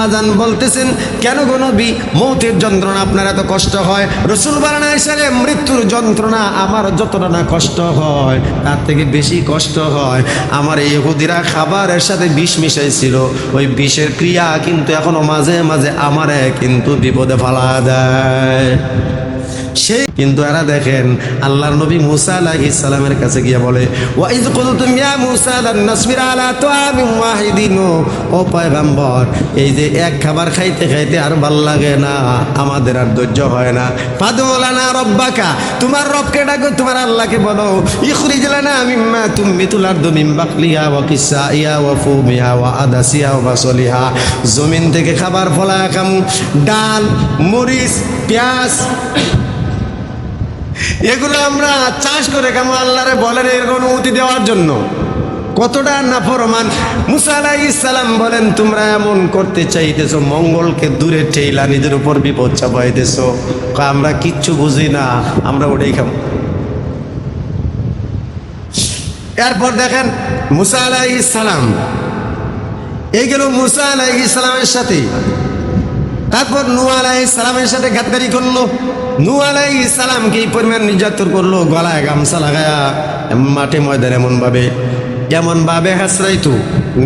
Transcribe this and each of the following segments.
আম্মাজান বলতেছেন, কেন গো নবী? মৌতের যন্ত্রণা আপনার এত কষ্ট হয়? রসুল বারানা সালে মৃত্যুর যন্ত্রণা আমার যতটা না কষ্ট হয়, তার থেকে বেশি কষ্ট হয়। আমার ইহুদিরা খাবারের সাথে বিষ মিশাইছিল। ওই বিষের ক্রিয়া কিন্তু এখনও মাঝে মাঝে আমারে কিন্তু বিপদে ফালা দেয়। সে কিন্তু এরা দেখেন আল্লাহর নবী মুসা আলাইহিস সালামের কাছে গিয়ে বলে, ওয়াইজ কুলতুম ইয়া মুসা লান নাসবির আলা তুআমিন ওয়াহিদিন। ও পয়গম্বর, এই যে এক খাবার খাইতে খাইতে আর ভালো লাগে না, আমাদের আর ধৈর্য হয় না। ফাদুলানা রব্বাকা, তোমার রবকে ডাকো, তোমার আল্লাহকে বলো, ইখরিজ লানা মিম্মা তুমিতুল আরদু মিন বাকলিহা ওয়া কিসাইয়া ওয়া ফুমিহা ওয়া আদাসিয়া ওয়া বাসলিহা। জমিন থেকে খাবার ফলা খাম ডাল, মরিচ, পেঁয়াজ এগুলো আমরা চাষ করে কেমন আল্লাহরে বলেন এর অনুমতি দেওয়ার জন্য? কতটা না ফরমান? মুসা ইসালাম বলেন, তোমরা এমন করতে চাইতেছো, মঙ্গলকে দূরে ঠেইলা নিজের উপর বিপদ চাপাইতেছো। আমরা কিচ্ছু বুঝি না, আমরা ওটাই খাম। এরপর দেখেন, মুসা আলাইহিস সালাম। এই গেল মুসা আলাইহিস সালামের সাথে। তারপর নু আলাই সালামের সাথে গাদ্দারি করল। নু আলাই সালামকে এই পরিমাণ নির্যাতন করল, গলায় গামছা লাগায়া, মাঠে ময়দান এমন এমন ভাবে হাসরাইতো,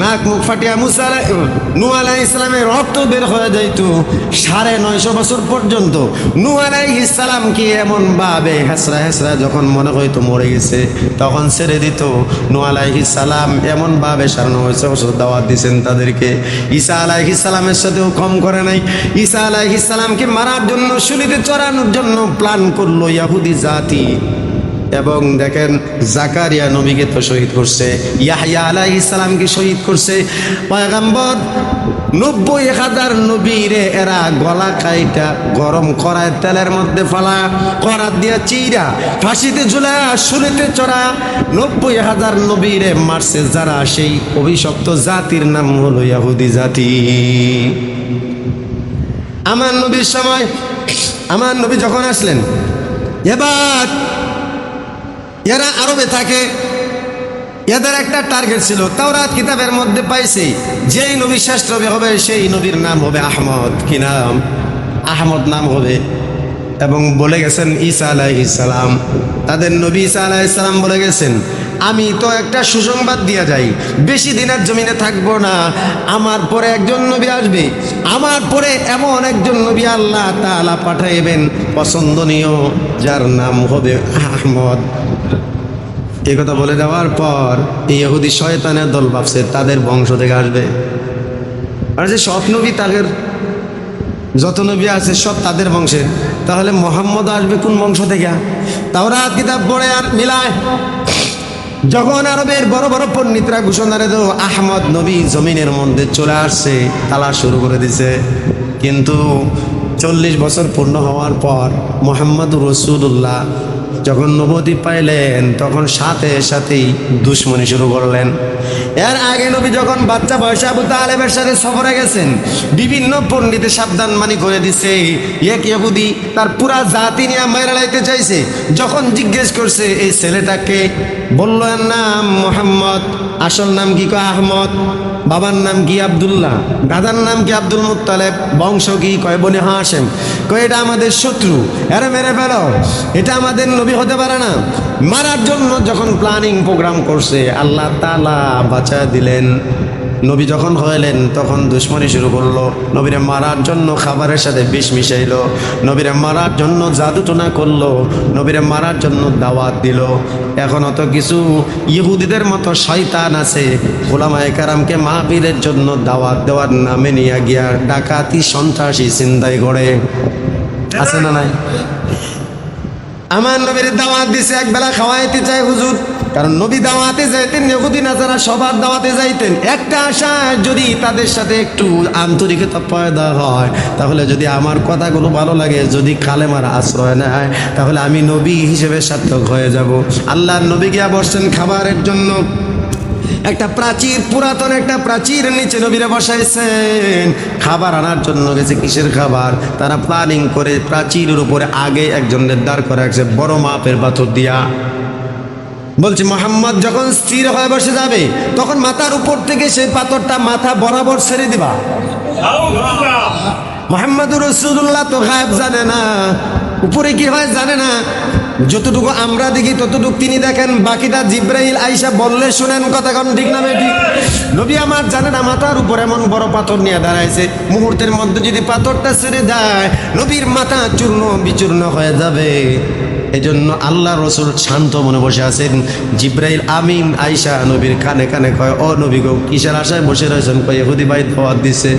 নাক মুখ ফাটিয়া মুসা নু আলাই ইসলামের রক্ত বের হয়ে যাইত সাড়ে নয়শো বছর পর্যন্ত। নু আলাই ইসলামকে এমন ভাবে হাসরা হাসরা যখন মনে হইতো মরে গেছে, তখন ছেড়ে দিত। নু আলাইহি সালাম এমন ভাবে সারানো নয়শো বছর দাওয়াত দিয়েছেন তাদেরকে। ঈসা আলাইহি সালামের সাথেও কম করে নাই। ঈসা আলাইহি সালামকে মারার জন্য শুলিতে চড়ানোর জন্য প্ল্যান করল ইয়াহুদি জাতি। এবং দেখেন জাকারিয়া নবীকে তো শহীদ করছে ইয়াহিয়া আলাইহি সালামকে শহীদ করছে। পয়গাম্বর, নব্বই হাজার নবীরে এরা গলা খাইটা গরম করায় তেলের মধ্যে ফালা, করাত দিয়া চিরা ফাঁসিতে ঝুলা শুলিতে চড়া, নব্বই হাজার নবীরে মারছে যারা সেই অভিশপ্ত জাতির নাম হলো ইয়াহুদি জাতি। আমার নবীর সময়, আমার নবী যখন আসলেন, এবার এরা আরবে থাকে। এদের একটা টার্গেট ছিল। তাওরাত কিতাবের মধ্যে পাইছে, যেই নবী শ্রেষ্ঠ নবী হবে, সেই নবীর নাম হবে আহমদ। কি নাম? আহমদ নাম হবে। এবং বলে গেছেন ঈসা আলাইহিসালাম তাদের নবী ঈসা আলাইহিসালাম বলে গেছেন, আমি তো একটা সুসংবাদ দিয়ে যাই। বেশি দিনের জমিনে থাকব না। আমার পরে একজন নবী আসবে। আমার পরে এমন একজন নবী আল্লাহ তাআলা পাঠাইবেন। পছন্দনীয়, যার নাম হবে আহমদ। এই কথা বলে দেওয়ার পর এই ইহুদি শয়তানের দল ভাবছে তাদের বংশ থেকে আসবে। আর যে সব নবী তাদের, যত নবী আছে সব তাদের বংশে। তাহলে মোহাম্মদ আসবে কোন বংশ থেকে? তাওরা কিতাব পড়ে আর মিলায়। যখন আরবের বড় বড় পণ্ডিতরা ঘোষণা রে আহমদ নবী জমিনের মধ্যে চলে আসছে তালা শুরু করে দিছে। কিন্তু চল্লিশ বছর পূর্ণ হওয়ার পর মোহাম্মদ রসুল্লাহ যখন নবদ্বীপ পাইলেন, তখন সাথে সাথেই দুশ্মনী শুরু করলেন। এর আগে নবী যখন বাচ্চা বয়সে আবু তালেবের সাথে সফরে গেছেন, বিভিন্ন পণ্ডিতে সাবধান মানি করে দিছে, এক ইহুদি তার পুরা জাতি নিয়ে মাইরা লাইতে চাইছে। যখন জিজ্ঞেস করছে, এই ছেলেটাকে? বলল নাম মোহাম্মদ, আসল নাম কি কয় আহমদ? বাবার নাম কি আবদুল্লাহ? দাদার নাম কি আব্দুল মুতালেব বংশ কি? কয় বনে হাসেম কয় এটা আমাদের শত্রু। এরা মেরে ফেলো। এটা আমাদের নবী হতে পারে না। মারার জন্য যখন প্ল্যানিং প্রোগ্রাম করছে, আল্লাহ তালা বাঁচা দিলেন। নবী যখন হইলেন, তখন দুশ্মনী শুরু করল। নবীরে মারার জন্য খাবারের সাথে বিষ মিশাইলো। নবীরে মারার জন্য জাদুটনা করল। নবীরে মারার জন্য দাওয়াত দিল। এখন অত কিছু ইহুদিদের মতো শয়তান আছে। গোলামায় কারামকে মাহবীরের জন্য দাওয়াত দেওয়ার নামে নিয়ে গিয়া ডাকাতি সন্ত্রাসী চিন্তাই করে আছে না নাই? আমার নবীর দাওয়াত দিছে একবেলা খাওয়াইতে চাই হুজুর। কারণ নবী দাওয়াতে যাইতেন নেহুদি নাজারা সবার দাওয়াতে যাইতেন, একটা আশা যদি তাদের সাথে একটু আন্তরিকতা পয়দা হয়, তাহলে যদি আমার কথাগুলো ভালো লাগে, যদি কালেমার আশ্রয় নেয়, তাহলে আমি নবী হিসেবে সার্থক হয়ে যাব। আল্লাহর নবী গিয়া বসছেন খাবারের জন্য। একটা প্রাচীর, পুরাতন একটা প্রাচীর নিচে নবীরা বসাইছেন। খাবার আনার জন্য গেছে কিসের খাবার? তারা প্ল্যানিং করে প্রাচীরের উপরে আগে একজনের দাঁড় করে রাখছে, বড় মাপের পাথর দিয়া। বলছি, মোহাম্মদ যখন স্থির হয়ে বসে যাবে, তখন মাথার উপর থেকে সেই পাথরটা মাথা বরাবর ছেড়ে দিবা। মোহাম্মদুর রসুল্লাহ তো গায়েব জানে না। উপরে কি হয় জানে না? যতটুকু আমরা দেখি, ততটুকু তিনি দেখেন। বাকিটা জিব্রাইল আইসা বললে শুনেন কথা কন, ঠিক না ঠিক? নবী আমার জানে না মাথার উপর এমন বড় পাথর নিয়ে দাঁড়াইছে। মুহূর্তের মধ্যে যদি পাথরটা ছেড়ে যায়, নবীর মাথা চূর্ণ বিচূর্ণ হয়ে যাবে। এজন্য আল্লাহ রসুল শান্ত মনে বসে আছেন। জিব্রাইল আমিন আইসা নবীর কানে কানে কয়, ও নবী গো, কিসের আশায় বসে রয়েছেন? কয়, ইহুদি ভাই দাওয়াত দিছে।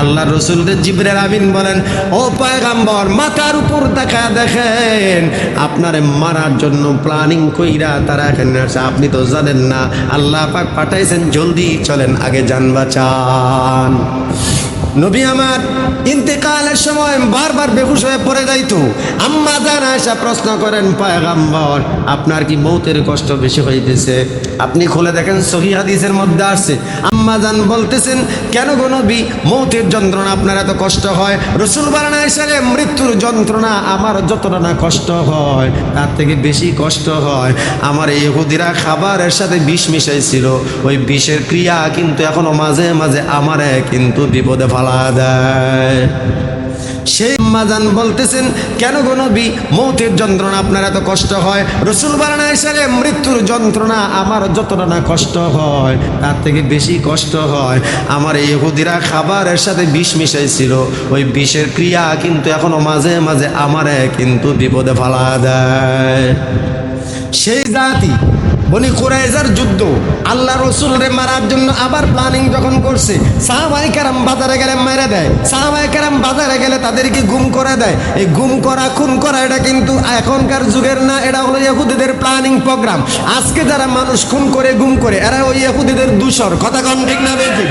আল্লাহ রসুলদের জিব্রাইল আমিন বলেন, ও পয়গাম্বর, মাথার উপর দেখা দেখেন, আপনার মারার জন্য প্ল্যানিং কইরা তারা এখানে আসে। আপনি তো জানেন না, আল্লাহ পাক পাঠাইছেন, জলদি চলেন, আগে যান বাঁচান। নবী আমার ইন্তেকালের সময় বারবার বেহুশ হয়ে পড়ে যাইতো। আম্মা জান আয়সা প্রশ্ন করেন, পায়গাম্বর, আপনার কি মৌতের কষ্ট বেশি হইতেছে? আপনি খুলে দেখেন, সহি হাদিসের মধ্যে আসছে। আম্মা জান বলতেছেন, কেন গো নবী, মৌতের যন্ত্রণা আপনার এত কষ্ট হয়? রসুল বারানা এসে মৃত্যুর যন্ত্রণা আমার যতটা না কষ্ট হয়, তার থেকে বেশি কষ্ট হয়। আমার এই ইহুদিরা খাবারের সাথে বিষ মিশাইছিল। ওই বিষের ক্রিয়া কিন্তু এখনও মাঝে মাঝে আমারে কিন্তু বিপদে ফালা দেয়। সেই মাজান বলতেছেন, কেন গো নবী? মৌতের যন্ত্রণা আপনার এত কষ্ট হয়? রসুল বারানা এসে মৃত্যুর যন্ত্রণা আমার যতটা না কষ্ট হয়, তার থেকে বেশি কষ্ট হয়। আমার এই ইহুদিরা খাবারের সাথে বিষ মিশাইছিল। ওই বিষের ক্রিয়া কিন্তু এখনও মাঝে মাঝে আমারে কিন্তু বিপদে ফালা দেয়। সেই জাতি বনি কুরাইজার যুদ্ধ। আল্লাহ রসুলরে মারার জন্য আবার প্ল্যানিং যখন করছে সাহাবাই কারাম বাজারে গেলে মেরে দেয়। সাহাবাই কারাম বাজারে গেলে তাদেরকে গুম করে দেয়। এই গুম করা, খুন করা, এটা কিন্তু এখনকার যুগের না, এটা হলো ইহুদিদের প্ল্যানিং প্রোগ্রাম আজকে যারা মানুষ খুন করে, গুম করে, এরা ওই ইহুদিদের দূষর। কথা কন ঠিক না বেশি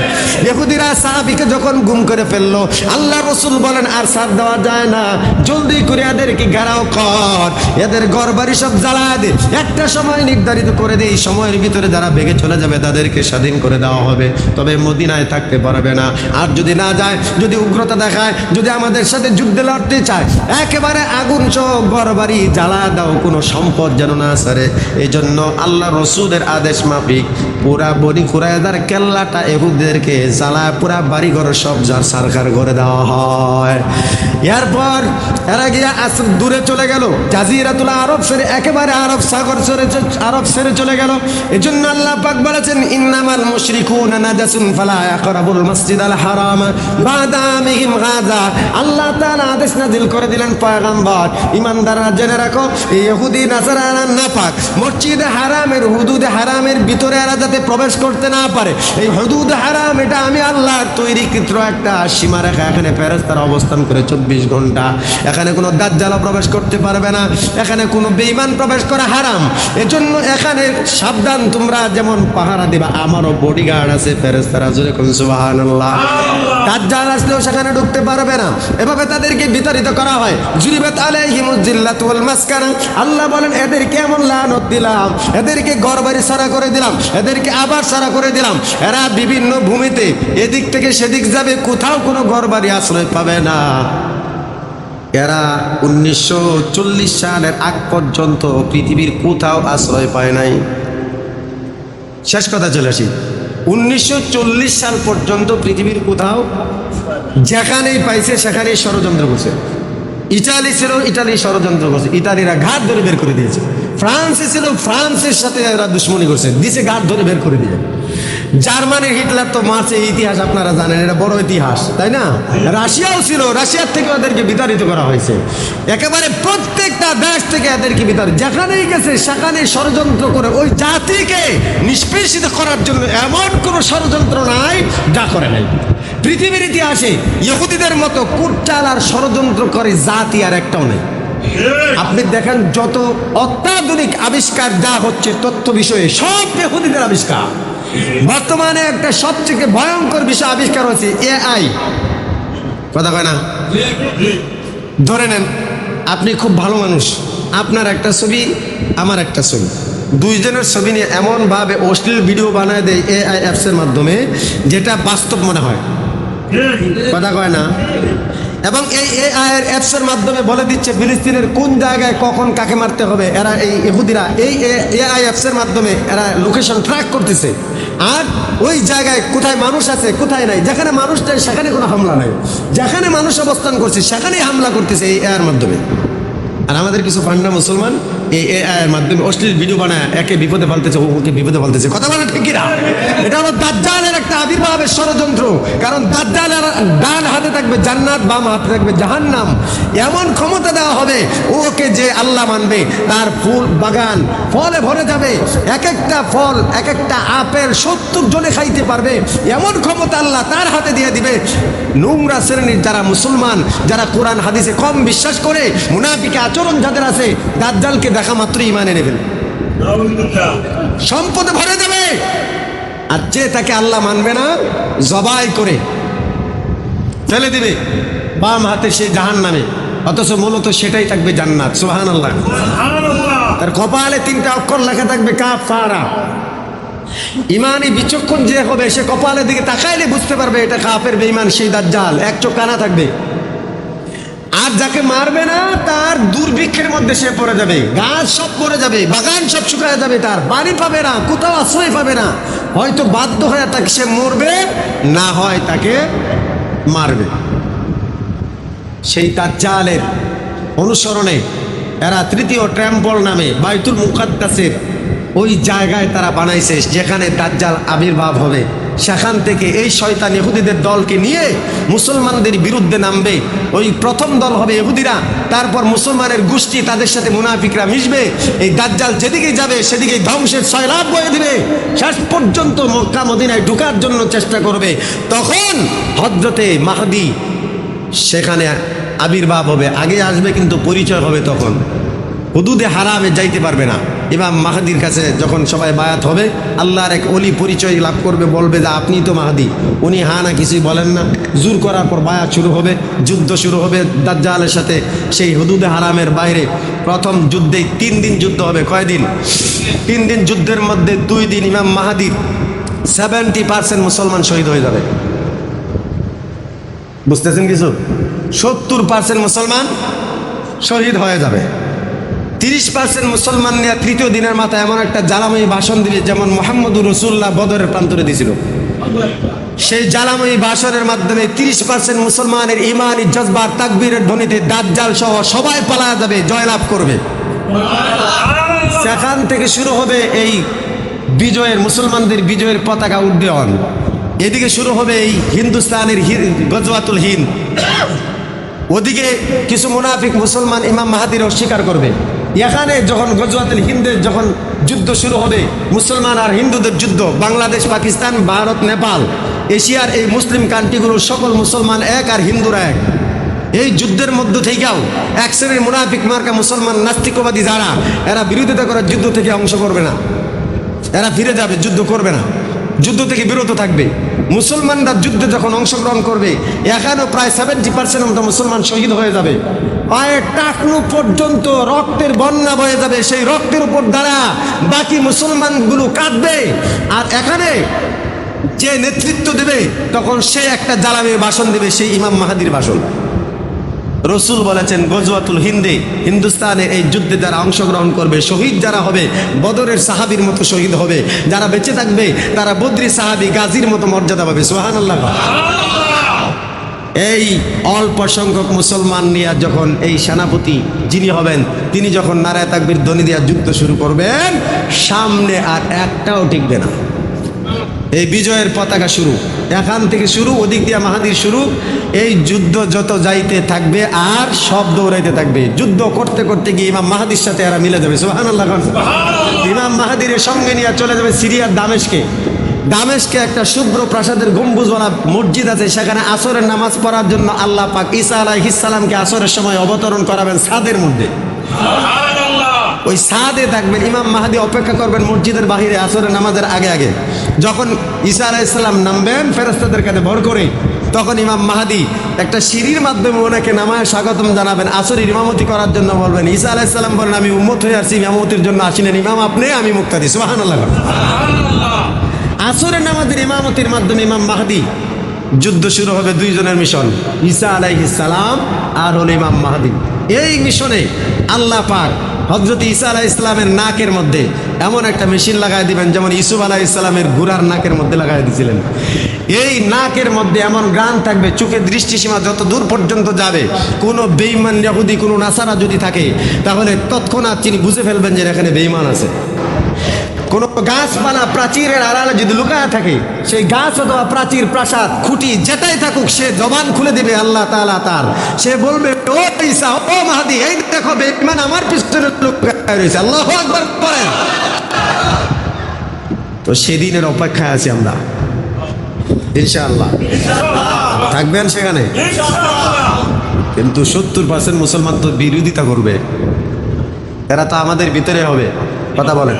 ইহুদিরা সাহাবিকে যখন গুম করে ফেলল, আল্লাহ রসুল বলেন, আর সাথ দেওয়া যায় না। জলদি করে এদেরকে ঘেরাও কর। এদের ঘর বাড়ি সব জ্বালা দে। একটা সময় নির্ধারিত করে দে এই সময়ের ভিতরে যারা বেগে চলে যাবে তাদেরকে স্বাধীন করে দেওয়া হবে। তবে মদিনায় থাকতে পারবে না। আর যদি না যায়, যদি উগ্রতা দেখায়, যদি আমাদের সাথে যুদ্ধে লড়তে চায়, একেবারে আগুন চোখ ঘর বাড়ি জ্বালা দাও, কোনো সম্পদ যেন না সারে এই জন্য আল্লাহ রসুলের আদেশ মাফিক, পুরা বনি কুরায়দার কেল্লাটা এহুদেরকে জ্বালা পুরা বাড়ি ঘর সব যার সরকার করে দেওয়া হয়। এরপর এরা গিয়া দূরে চলে গেল। জাজিরাতুল আরব সেরে একেবারে আরব সাগর সেরে আরব সেরে চলে গেল। এই জন্য আল্লাহ পাক বলেছেন, ইন্নামাল মুশরিকুনা নাজাসুন ফালা ইয়াকরাবুল মসজিদাল হারাম বাদা মিহিম গাজা আল্লাহ তাআলা আদেশ নাজিল করে দিলেন, পয়গম্বর, ইমানদাররা জেনে রাখো, ইহুদি, নাসারারা নাপাক মসজিদে হারামের, হুদুদে হারামের ভিতরে এরা যাতে প্রবেশ করতে না পারে। এই হুদুদ হারাম, এটা আমি আল্লাহর তৈরিকৃত একটা সীমারেখা। এখানে ফেরেস্তারা অবস্থান করে চব্বিশ ঘণ্টা। এখানে কোনো দাজ্জালা প্রবেশ করতে পারবে না। এখানে কোনো বেইমান প্রবেশ করা হারাম। এজন্য এখানে সাবধান তোমরা যেমন পাহারা দিবা আমারও বডিগার্ড আছে ফেরেস্তারা জোরে কোন সুবহানাল্লাহ। দাজ্জাল আসলেও সেখানে ঢুকতে পারবে না। এভাবে তাদেরকে বিতাড়িত করা হয়। জুরিবাত আলাইহিমুজ জিল্লাতু ওয়াল মাসকানা। আল্লাহ বলেন এদেরকে এমন লানত দিলাম এদেরকে গড়বাড়ি সারা করে দিলাম এদেরকে আবার সারা করে দিলাম। এরা বিভিন্ন ভূমিতে এদিক থেকে সেদিক যাবে কোথাও কোনো ঘরবাড়ি আশ্রয় পাবে না। এরা উনিশশো চল্লিশ সালের আগ পর্যন্ত পৃথিবীর কোথাও আশ্রয় পায় নাই। শেষ কথা চলে আসি। উনিশশো চল্লিশ সাল পর্যন্ত পৃথিবীর কোথাও যেখানেই পাইছে, সেখানেই ষড়যন্ত্র করছে। ইটালি ছিল, ইটালি ষড়যন্ত্র করছে। ইটালিরা ঘাট ধরে বের করে দিয়েছে। ফ্রান্সে ছিল, ফ্রান্সের সাথে এরা দুশ্মনী করছে। দিছে ঘাট ধরে বের করে দিয়ে। জার্মানির হিটলার তো মার্চে ইতিহাস আপনারা জানেন, এটা বড় ইতিহাস, তাই না? রাশিয়াও ছিল, রাশিয়ার থেকে ওদেরকে বিতাড়িত করা হয়েছে। একেবারে প্রত্যেকটা দেশ থেকে এদেরকে বিতাড়িত। যেখানেই গেছে, সেখানে ষড়যন্ত্র করে ওই জাতিকে নিষ্পেষিত করার জন্য এমন কোনো ষড়যন্ত্র নাই, যা করে নাই। পৃথিবীর ইতিহাসে ইহুদিদের মতো কুটচাল আর ষড়যন্ত্র করে জাতি আর একটাও নেই। আপনি দেখেন যত অত্যাধুনিক আবিষ্কার যা হচ্ছে, তথ্য বিষয়ে সব বেহুদিদের আবিষ্কার। বর্তমানে একটা সবথেকে ভয়ঙ্কর বিষয় আবিষ্কার হচ্ছে এআই কথা কয় না? ধরে নেন, আপনি খুব ভালো মানুষ। আপনার একটা ছবি, আমার একটা ছবি। দুইজনের ছবি নিয়ে এমনভাবে অশ্লীল ভিডিও বানায় দেয় এআই অ্যাপসের মাধ্যমে, যেটা বাস্তব মনে হয়। কথা কয় না? এবং এই এআই অ্যাপসের মাধ্যমে বলে দিচ্ছে, ফিলিস্তিনের কোন জায়গায় কখন কাকে মারতে হবে? এরা এই ইহুদিরা, এই এ এআই অ্যাপসের মাধ্যমে এরা লোকেশন ট্র্যাক করতেছে। আর ওই জায়গায় কোথায় মানুষ আছে, কোথায় নাই? যেখানে মানুষ নাই, সেখানে কোনো হামলা নাই। যেখানে মানুষ অবস্থান করছে, সেখানেই হামলা করতেছে এই এর মাধ্যমে। আর আমাদের কিছু ফান্ডা মুসলমান মাধ্যমে অশ্লীল ভিডিও বানায়, একে বিপদে ফেলতেছে ওকে বিপদে ফেলতেছে। কথা বলে ঠিক এটা হলো দাজ্জালের একটা আবির্ভাবের ষড়যন্ত্র। কারণ দাজ্জালের ডান হাতে থাকবে জান্নাত, বাম হাতে থাকবে জাহান্নাম। এমন ক্ষমতা দেওয়া হবে, ওকে যে আল্লাহ মানবে, তার ফুল বাগান ফলে ভরে যাবে। এক একটা ফল, এক একটা আপেল সত্তর জনে খাইতে পারবে। এমন ক্ষমতা আল্লাহ তার হাতে দিয়ে দিবে। নোংরা শ্রেণির যারা মুসলমান, যারা কোরআন, হাদিসে কম বিশ্বাস করে, মুনাফিকে আচরণ যাদের আছে, দাজ্জালকে দেখা মাত্রই ইমানে নেবেন সম্পদে ভরে যাবে আর যে তাকে আল্লাহ মানবে না, জবাই করে ফেলে দিবে। বাম হাতে সে জাহান নামে অথচ মূলত সেটাই থাকবে জান্নাত সোহান আল্লাহ তার কপালে তিনটা অক্ষর লেখা থাকবে কা ফারা ইমানি বিচক্ষণ যে হবে, সে কপালের দিকে তাকাইলে বুঝতে পারবে এটা কাপের বেইমান সেই দাজ্জাল। এক চোখ কানা থাকবে। আর যাকে মারবে না, তার দুর্ভিক্ষের মধ্যে সে পড়ে যাবে। গাছ সব পড়ে যাবে, বাগান সব শুকায় যাবে, তার বাড়ি পাবে না, কোথাও আশ্রয় পাবে না। হয়তো বাধ্য হয়ে তাকে সে মরবে, না হয় তাকে মারবে। সেই তার চালের অনুসরণে এরা তৃতীয় ট্র্যাম্পল নামে বাইতুল মুকাদ্দাসের ওই জায়গায় তারা বানাইছে, যেখানে তার দাজ্জাল আবির্ভাব হবে। সেখান থেকে এই শয়তান ইহুদিদের দলকে নিয়ে মুসলমানদের বিরুদ্ধে নামবে। ওই প্রথম দল হবে ইহুদিরা। তারপর মুসলমানের গোষ্ঠী তাদের সাথে মুনাফিকরা মিশবে। এই দাজ্জাল যেদিকে যাবে, সেদিকে ধ্বংসের সয়লাভ বয়ে দিবে। শেষ পর্যন্ত মক্কা মদিনায় ঢুকার জন্য চেষ্টা করবে। তখন হজরতে মাহাদি, সেখানে আবির্ভাব হবে। আগে আসবে কিন্তু পরিচয় হবে তখন। হুদুদে হারামে যাইতে পারবে না। ইমাম মাহাদির কাছে যখন সবাই বায়াত হবে, আল্লাহর এক অলি পরিচয় লাভ করবে, বলবে যে আপনি তো মাহাদি। উনি হা না কিছুই বলেন না। জোর করার পর বায়াত শুরু হবে, যুদ্ধ শুরু হবে, দাজ্জালের সাথে সেই হুদুদে হারামের বাইরে। প্রথম যুদ্ধে তিন দিন যুদ্ধ হবে। কয়দিন? তিন দিন যুদ্ধের মধ্যে দুই দিন ইমাম মাহাদির সেভেন্টি পার্সেন্ট মুসলমান শহীদ হয়ে যাবে। বুঝতেছেন কিছু? সত্তর পার্সেন্ট মুসলমান শহীদ হয়ে যাবে। তিরিশ পার্সেন্ট মুসলমান নিয়ে তৃতীয় দিনের মাথায় এমন একটা জ্বালাময়ী ভাষণ দিবে যেমন মোহাম্মদুর রসুল্লাহ বদরের প্রান্তরে দিয়েছিল সেই জ্বালাময়ী ভাষণের মাধ্যমে তিরিশ পার্সেন্ট মুসলমানের ইমানি জজবার তাকবীরের ধ্বনিতে দাজ্জাল সহ সবাই পালা যাবে, জয়লাভ করবে। সেখান থেকে শুরু হবে এই বিজয়ের, মুসলমানদের বিজয়ের পতাকা উড্ডয়ন। এদিকে শুরু হবে এই হিন্দুস্তানের গজওয়াতুল হিন্দ। ওদিকে কিছু মুনাফিক মুসলমান ইমাম মাহাদির অস্বীকার করবে। এখানে যখন গজওয়াতুল হিন্দের যখন যুদ্ধ শুরু হবে, মুসলমান আর হিন্দুদের যুদ্ধ, বাংলাদেশ, পাকিস্তান, ভারত, নেপাল, এশিয়ার এই মুসলিম কান্ট্রিগুলোর সকল মুসলমান এক আর হিন্দুরা এক। এই যুদ্ধের মধ্য থেকেও এক শ্রেণির মুনাফিক মার্কা মুসলমান নাস্তিকবাদী যারা, এরা বিরোধিতা করার যুদ্ধ থেকে অংশ করবে না। এরা ফিরে যাবে, যুদ্ধ করবে না। যুদ্ধ থেকে বিরত থাকবে। মুসলমানরা যুদ্ধে যখন অংশগ্রহণ করবে, এখানেও প্রায় সেভেন্টি পার্সেন্ট মতো মুসলমান শহীদ হয়ে যাবে। পায়ের টাকনু পর্যন্ত রক্তের বন্যা বয়ে যাবে, সেই রক্তের উপর দ্বারা বাকি মুসলমানগুলো কাঁদবে। আর এখানে যে নেতৃত্ব দেবে, তখন সে একটা জ্বালাবে ভাষণ দেবে, সেই ইমাম মাহাদির ভাষণ। রসুল বলেছেন, গজওয়াতুল হিন্দে, হিন্দুস্তানে এই যুদ্ধে যারা অংশগ্রহণ করবে, শহীদ যারা হবে, বদরের সাহাবির মতো শহীদ হবে। যারা বেঁচে থাকবে, তারা বদ্রি সাহাবি গাজীর মতো মর্যাদা পাবে। সোহান আল্লাহ এই অল্প সংখ্যক মুসলমান নিয়ে যখন এই সেনাপতি যিনি হবেন, তিনি যখন নারায় তাকবির ধ্বনি দেওয়ার যুদ্ধ শুরু করবেন, সামনে আর একটাও টিকবে না। এই বিজয়ের পতাকা শুরু। এখান থেকে শুরু ওদিক দিয়ে মাহাদির শুরু। এই যুদ্ধ যত যাইতে থাকবে আর সব দৌড়াইতে থাকবে। যুদ্ধ করতে করতে গিয়ে ইমাম মাহাদির সাথে এরা মিলে যাবে। সোহান আল্লাহ ইমাম মাহাদির সঙ্গে নিয়ে চলে যাবে সিরিয়ার দামেশকে। দামেশকে একটা শুভ্র প্রাসাদের গম্বুজওয়ালা মসজিদ আছে। সেখানে আসরের নামাজ পড়ার জন্য আল্লাহ পাক ঈসা আলাইহিসসালামকে আসরের সময় অবতরণ করাবেন সাদের মধ্যে। ওই সাদে থাকবেন ইমাম মাহাদি অপেক্ষা করবেন মসজিদের বাহিরে আসরে নামাজের আগে আগে। যখন ঈসা আলাইসাল্লাম নামবেন ফেরেস্তাদের কাছে ভর করে তখন ইমাম মাহাদি একটা সিঁড়ির মাধ্যমে ওনাকে নামায় স্বাগতম জানাবেন। আসরের ইমামতি করার জন্য বলবেন ঈসা আলাইসাল্লাম বলেন আমি উম্মত হয়ে আসছি ইমামতির জন্য আসিনেন ইমাম আপনি আমি মুক্তাদি। সুবাহান আল্লাহ আসরের নামাজের ইমামতির মাধ্যমে ইমাম মাহাদি যুদ্ধ শুরু হবে দুইজনের মিশন ঈসা আলাইহিস সালাম আর হল ইমাম মাহাদি। এই মিশনে আল্লাহ পাক হজরত ঈসা আলাহ ইসলামের নাকের মধ্যে এমন একটা মেশিন লাগাই দিবেন, যেমন ইসুফ আলাহ ইসলামের গুড়ার নাকের মধ্যে লাগাই দিয়েছিলেন এই নাকের মধ্যে এমন গান থাকবে চোখের দৃষ্টিসীমা যত দূর পর্যন্ত যাবে, কোনো বেইমান ইয়াহুদি কোনো নাসারা যদি থাকে, তাহলে তৎক্ষণাৎ তিনি বুঝে ফেলবেন যে এখানে বেইমান আছে। কোনো গাছপালা প্রাচীরের আড়ালে যদি লুকায় থাকে, সেই গাছ অথবা প্রাচীর প্রাসাদ খুঁটি যেটাই থাকুক, সে জবান খুলে দেবে আল্লাহ তাআলা তার। সে বলবে, ও ঈসা, ও মাহাদি, এই দেখো বেঈমান আমার পিছনে লুকায় রয়েছে। আল্লাহ আকবার বলেন তো সেদিনের অপেক্ষায় আছি আমরা। ইনশাআল্লাহ। থাকবেন সেখানে? কিন্তু সত্তর পার্সেন্ট মুসলমান তো বিরোধিতা করবে। এরা তো আমাদের ভিতরে হবে। কথা বলেন।